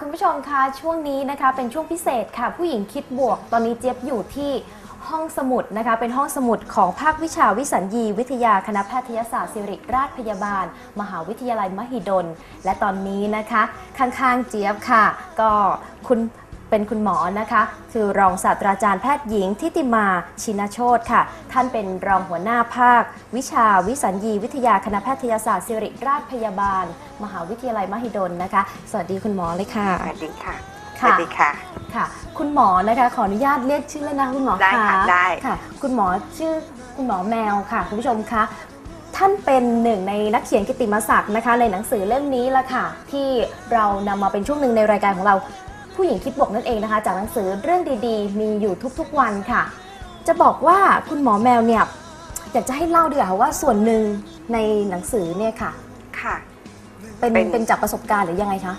คุณผู้ชมคะช่วงนี้นะคะเป็นช่วงพิเศษค่ะ ผู้หญิงคิดบวก ตอนนี้เจี๊ยบอยู่ที่ห้องสมุดนะคะ เป็นห้องสมุดของภาควิชาวิสัญญี วิทยาคณะแพทยศาสตร์ศิริราชพยาบาล มหาวิทยาลัยมหิดล และตอนนี้นะคะ ข้างๆเจี๊ยบค่ะ ก็คุณ เป็นคุณหมอนะคะ คือรองศาสตราจารย์แพทย์หญิงทิติมาชินโชตค่ะ ท่านเป็นรองหัวหน้าภาค วิชาวิสัญญีวิทยาคณะแพทยศาสตร์ศิริราชพยาบาล มหาวิทยาลัยมหิดลนะคะ สวัสดีคุณหมอเลยค่ะ สวัสดีค่ะสค่ะวัสดีค่ะค่ะ คุณหมอนะคะขออนุญาตเรียกชื่อแล้วนะคุณหมอได้ค่ะได้ค่ะ คุณหมอชื่อคุณหมอแมวค่ะ คุณผู้ชมคะท่านเป็นหนึ่งในนักเขียนกิตติมศักดิ์นะคะ ในหนังสือเล่มนี้ละค่ะ ที่เรานำมาเป็นช่วงหนึ่งในรายการของเรา ผู้หญิงคิดบวกนั่นเองนะคะ จากหนังสือเรื่องดีๆ มีอยู่ทุกๆวันค่ะ จะบอกว่าคุณหมอแมวเนี่ยอยากจะให้เล่าดีกว่าค่ะว่าส่วนหนึ่งในหนังสือเนี่ยค่ะ ค่ะ เป็นเป็นเป็นจากประสบการณ์หรือยังไงคะ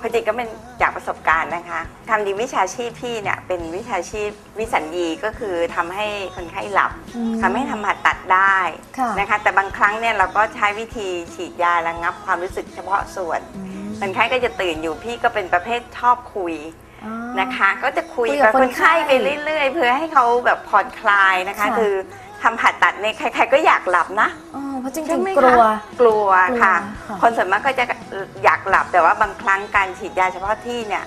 พอดีก็เป็นจากประสบการณ์นะคะทำดีวิชาชีพพี่เนี่ยเป็นวิชาชีพวิสัญญีก็คือทำให้คนไข้หลับอืมทำให้ทำผ่าตัดได้ค่ะ นะคะ แต่บางครั้งเนี่ยเราก็ใช้วิธีฉีดยาระงับความรู้สึกเฉพาะส่วน อืม คนไข้ก็จะตื่นอยู่พี่ก็เป็นประเภทชอบคุยอ๋อ นะคะ ก็จะคุยคุยกักับบคคนนไข้ไข้ไปเรื่อยๆ เพื่อให้เขาแบบผ่อนคลายนะคะ ค่ะ คือทำผ่าตัดเนี่ยใคร ๆ ก็อยากหลับนะ อ๋อเพราะจใช่ริงไหมๆกลัวคะกลัวค่ะ กลัวค่ะ คนส่วนมากก็จะอยากหลับแต่ว่าบางครั้งการฉีดยาเฉพาะที่เนี่ย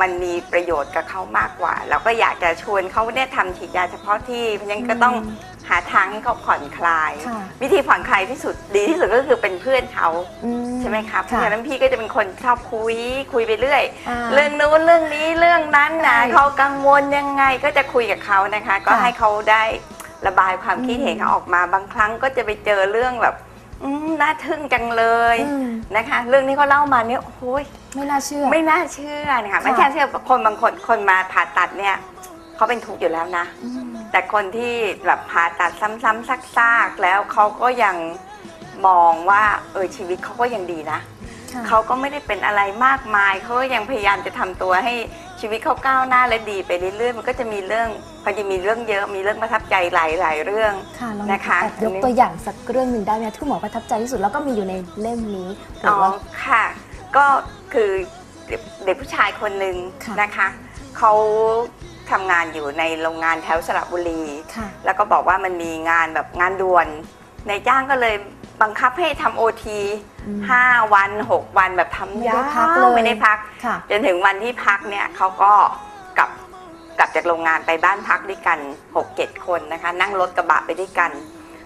มันมีประโยชน์กับเขามากกว่า เราก็อยากจะชวนเขาเนี่ยทำฉีดยาเฉพาะที่เพราะฉะนั้นก็ต้อง หาทางให้เขาผ่อนคลาย ค่ะวิธีผ่อนคลายที่สุดดีที่สุดก็คือเป็นเพื่อนเขาอืใช่ไหมครับเพราะค่ะฉะนั้นพี่ก็จะเป็นคนชอบคุยคุยไปเรื่อยาเรื่องนู้นเรื่องนี้เรื่องนั้นนะใช่เขากังวลยังไงก็จะคุยกับเขานะคะ ก็ค่ะให้เขาได้ระบายความคิดเห็นอืมเขาออกมาบางครั้งก็จะไปเจอเรื่องแบบอืมน่าทึ่งจังเลยอืม นะคะ เรื่องที่เขาเล่ามาเนี่ยโอ้ย ไม่น่าเชื่อ ไม่น่าเชื่อนะคะค่ะไม่ใช่เชื่อคนบางคนคนมาผ่าตัดเนี่ย เขาเป็นทุกข์อยู่แล้วนะอืมแต่คนที่แบบผ่าตัดซ้ำๆซากๆแล้วเขาก็ยังมองว่าเออชีวิตเขาก็ยังดีนะค่ะเขาก็ไม่ได้เป็นอะไรมากมายเขาก็ยังพยายามจะทำตัวให้ชีวิตเขาก้าวหน้าและดีไปเรื่อยๆมันก็จะมีเรื่องพอจะมีเรื่องเยอะมีเรื่องประทับใจหลายๆเรื่องค่ะลองนะคะแอบยกตัวอย่างสักเรื่องหนึ่งได้ไหมที่คุณหมอประทับใจที่สุดแล้วก็มีอยู่ในเล่มนี้หรือ๋ออว่าค่ะ ก็คือเด็กเด็กผู้ชายคนหนึ่งค่ะนะคะเขา ทำงานอยู่ในโรงงานแถวสระบุรี ค่ะ แล้วก็บอกว่ามันมีงานแบบงานด่วนนายจ้างก็เลยบังคับให้ทำโอทีอืมห้าวันหกวันแบบทำไม่ยาได้พักเลวยไม่ได้พัก ค่ะ จนถึงวันที่พักเนี่ยเขาก็กลับกลับจากโรงงานไปบ้านพักด้วยกัน6กเจ็ดคนนะคะ นั่งรถกระบะไปด้วยกัน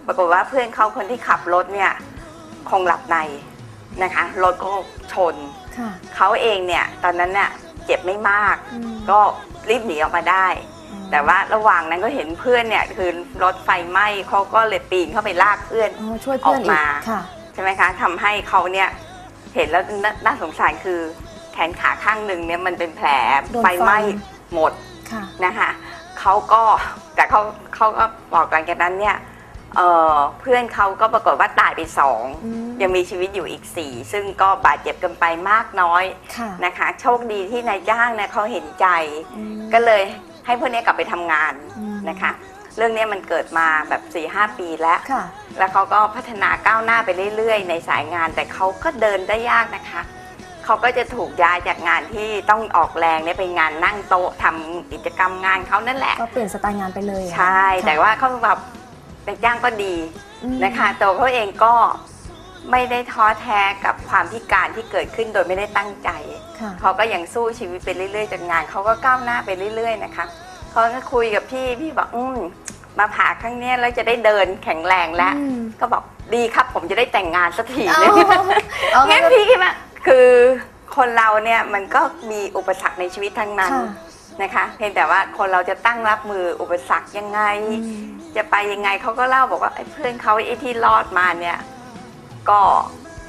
ปรากฏว่าเพื่อนเขาคนที่ขับรถเนี่ยคงหลับในนะคะรถก็ชนค่ะเขาเองเนี่ยตอนนั้นเนี่ยเจ็บไม่มาก อืมก็ รีบหนีออกมาได้ แต่ว่าระหว่างนั้นก็เห็นเพื่อนเนี่ยคือรถไฟไหม้เขาก็เลยปีนเข้าไปลากเพื่อนอ๋อช่วยเพื่อนออกอีกมาค่ะใช่ไหมคะทำให้เขาเนี่ยเห็นแล้วนาน่าสงสารคือแขนขาข้างหนึ่งเนี่ยมันเป็นแผลโดนไฟไหม้ฟันหมดค่ะนะคะเขาก็แต่เขาเขาก็บอกหลังจากนั้นเนี่ย เอ่อเพื่อนเขาก็ปรากฏว่าตายไปสอง อืมยังมีชีวิตอยู่อีกสี่ซึ่งก็บาดเจ็บกันไปมากน้อยค่ะนะคะ โชคดีที่นายจ้างเนี่ยเขาเห็นใจ อืม ก็เลยให้พวกนี้กลับไปทำงานอืม นะคะ เรื่องนี้มันเกิดมาแบบ4ีหปีแล้ว ค่ะ แล้วเขาก็พัฒนาก้าวหน้าไปเรื่อยๆ ในสายงาน แต่เขาก็เดินได้ยากนะคะ เขาก็จะถูกย้ายจากงานที่ต้องออกแรงเนี่ยไปงานนั่งโต๊ะทำกิจกรรมงานเขานั่นแหละ ก็เปลี่ยนสไตล์งานไปเลยอะใช่ ค่ะแต่ว่าเขาแบบ เป็นจ้างก็ดีอืมนะคะตัวเขาเองก็ไม่ได้ท้อแท้กับความพิการที่เกิดขึ้นโดยไม่ได้ตั้งใจค่ะเขาก็ยังสู้ชีวิตไปเรื่อยๆจนงานเขาก็ก้าวหน้าไปเรื่อย ๆ นะคะเขาก็คุยกับพี่พี่บอกอืมมาผ่าครั้งเนี้ยแล้วจะได้เดินแข็งแรงแล้วอืมก็บอกดีครับผมจะได้แต่งงานสักทีเอานึงเอางั้นพี่คิดว่าคือคนเราเนี่ยมันก็มีอุปสรรคในชีวิตทั้งนั้นค่ะ นะคะ เพียงแต่ว่าคนเราจะตั้งรับมืออุปสรรคยังไงอืมจะไปยังไงเขาก็เล่าบอกว่าไอ้เพื่อนเขาไอ้ที่รอดมาเนี่ย ก็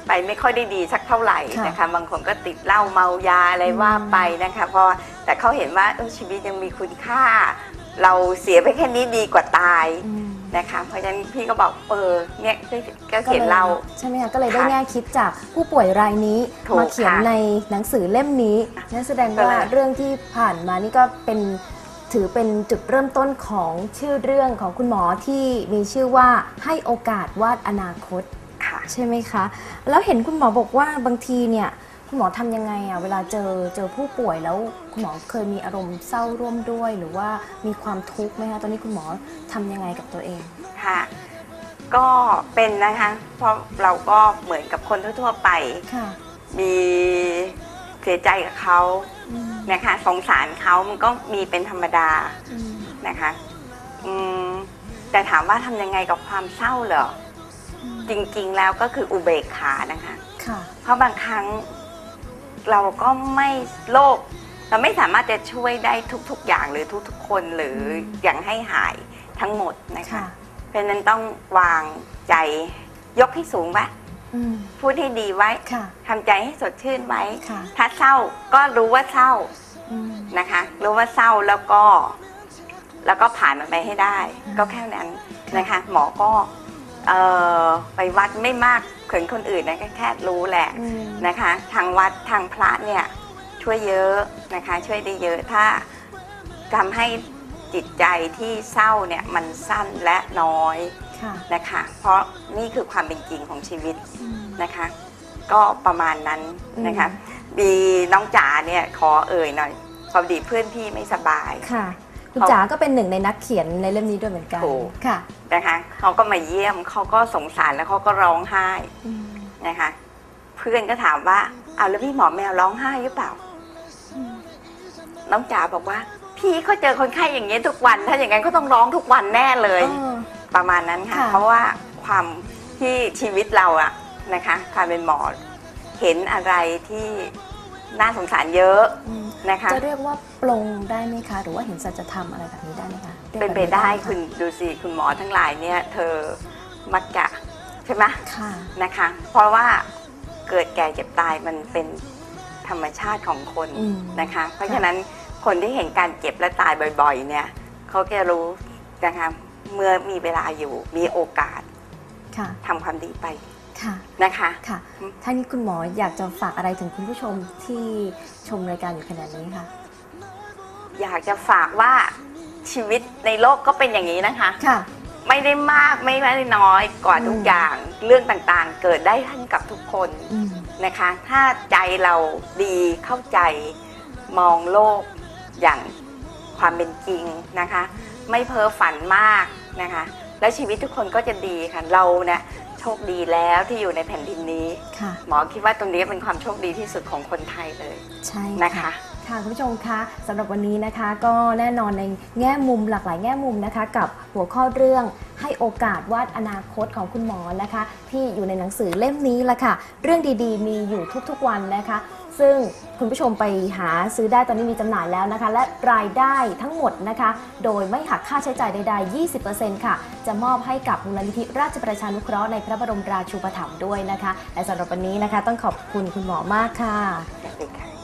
ไปไม่ค่อยได้ดีสักเท่าไหร่ค่ะนะคะ บางคนก็ติดเหล้าเมายาอะไรอืมว่าไปนะคะเพราะแต่เขาเห็นว่าเออชีวิตยังมีคุณค่า เราเสียไปแค่นี้ดีกว่าตายอืม นะคะ เพราะฉะนั้นพี่ก็บอกเออเนี่ยก็ก็ก็เขียนลเราใช่ไหมคะก็เลยได้ค่ะแง่คิดจากผู้ป่วยรายนี้ถูกมาเขียนค่ะในหนังสือเล่มนี้นั่นแสดงว่าก็เลยเรื่องที่ผ่านมานี่ก็เป็นถือเป็นจุดเริ่มต้นของชื่อเรื่องของคุณหมอที่มีชื่อว่าให้โอกาสวาดอนาคตค่ะใช่ไหมคะ แล้วเห็นคุณหมอบอกว่าบางทีเนี่ย คุณหมอทำยังไงอะเวลาเจอเจอผู้ป่วยแล้วคุณหมอเคยมีอารมณ์เศร้าร่วมด้วย หรือว่ามีความทุกข์ไหมคะตอนนี้คุณหมอทำยังไงกับตัวเองค่ะ ก็เป็นนะคะ เพราะเราก็เหมือนกับคนทั่ว ๆ ไป ค่ะ มีเสียใจกับเขาอืมนะคะสงสารเขามันก็มีเป็นธรรมดาอืมนะคะอืมแต่ถามว่าทำยังไงกับความเศร้าเหรอจริงๆแล้วก็คืออุเบกขานะคะ ค่ะ เพราะบางครั้ง เราก็ไม่โลภเราไม่สามารถจะช่วยได้ทุกๆอย่างหรือทุกๆคนหรืออย่างให้หายทั้งหมดนะคะ ค่ะ เพราะฉะนั้นต้องวางใจยกให้สูงไว้อืมพูดให้ดีไว้ค่ะ ทำใจให้สดชื่นไว้ ค่ะ ถ้าเศร้าก็รู้ว่าเศร้าอืม นะคะ รู้ว่าเศร้าแล้วก็ แล้วก็ผ่านมันไปให้ได้ อืม ก็แค่นั้นนะคะ หมอก็ เอ่อไปวัดไม่มากเขินคนอื่นนะก็แค่รู้แหละอืม นะคะ ทางวัดทางพระเนี่ยช่วยเยอะนะคะ ช่วยได้เยอะถ้าทำให้จิตใจที่เศร้าเนี่ยมันสั้นและน้อยค่ะนะคะ เพราะนี่คือความเป็นจริงของชีวิต อืม นะคะก็ประมาณนั้นนะคะบีน้องจ๋าเนี่ยขอเอ่ยหน่อยพอดีเพื่อนพี่ไม่สบาย ค่ะ คุณเขาจ๋าก็เป็นหนึ่งในนักเขียนในเล่มนี้ด้วยเหมือนกันถูกค่ะนะคะเขาก็มาเยี่ยมเขาก็สงสารแล้วเขาก็ร้องไห้อืมนะคะ เพื่อนก็ถามว่าเอาวแล้วพี่หมอแมวร้องไห้หรือเปล่า น้องจ๋าบอกว่า พี่เขาเจอคนไข้อย่างนี้ยทุกวัน ถ้าอย่างนั้นก็ต้องร้องทุกวันแน่เลยเออประมาณนั้นค่ะค่ะ เพราะว่าความที่ชีวิตเราอะนะคะความเป็นหมอเห็นอะไรที่ น่าสงสารเยอะอืมนะคะ จะเรียกว่าปลงได้ไหมคะ หรือว่าเห็นสัจธรรมอะไรแบบนี้ได้ไหมคะรียกเป็นไปแบบได้หมคุณดูสิคุณหมอทั้งหลายเนี่ยเธอมักจะใช่ไหมค่ะนะคะ เพราะว่าเกิดแก่เจ็บตายมันเป็นธรรมชาติของคนอืมนะคะ เพราะฉะนั้นคนที่เห็นการเจ็บและตายบ่อย ๆ เนี่ยเขาจะรู้นะคะเมื่อมีเวลาอยู่มีโอกาสค่ะทำความดีไป ค่ะนะคะค่ะอืมท่านนี้คุณหมออยากจะฝากอะไรถึงคุณผู้ชมที่ชมรายการอยู่ขนาดนี้ค่ะอยากจะฝากว่าชีวิตในโลกก็เป็นอย่างนี้นะคะค่ะไม่ได้มากไม่ได้น้อยกว่าทุกอืมอย่างเรื่องต่างๆ เกิดได้ท่านกับทุกคนอืมนะคะ ถ้าใจเราดีเข้าใจมองโลกอย่างความเป็นจริงนะคะ ไม่เพ้อฝันมากนะคะ แล้วชีวิตทุกคนก็จะดีค่ะเราเนี่ย โชคดีแล้วที่อยู่ในแผ่นดินนี้ ค่ะ หมอคิดว่าตรงนี้เป็นความโชคดีที่สุดของคนไทยเลยใช่นะคะ ค่ะคุณผู้ชมคะสำหรับวันนี้นะคะ ก็แน่นอนในแง่มุมหลากหลายแง่มุมนะคะ กับหัวข้อเรื่องให้โอกาสวาดอนาคตของคุณหมอนะคะ ที่อยู่ในหนังสือเล่มนี้ละค่ะ เรื่องดีๆ มีอยู่ทุกๆวันนะคะ ซึ่งคุณผู้ชมไปหาซื้อได้ตอนนี้มีจำหน่ายแล้วนะคะ และรายได้ทั้งหมดนะคะ โดยไม่หักค่าใช้จ่ายใดๆ 20%ค่ะ จะมอบให้กับมูลนิธิราชประชานุเคราะห์ในพระบรมราชูปถัมภ์ด้วยนะคะ และสำหรับวันนี้นะคะ ต้องขอบคุณคุณหมอมากค่ะสวัสดีค่ะ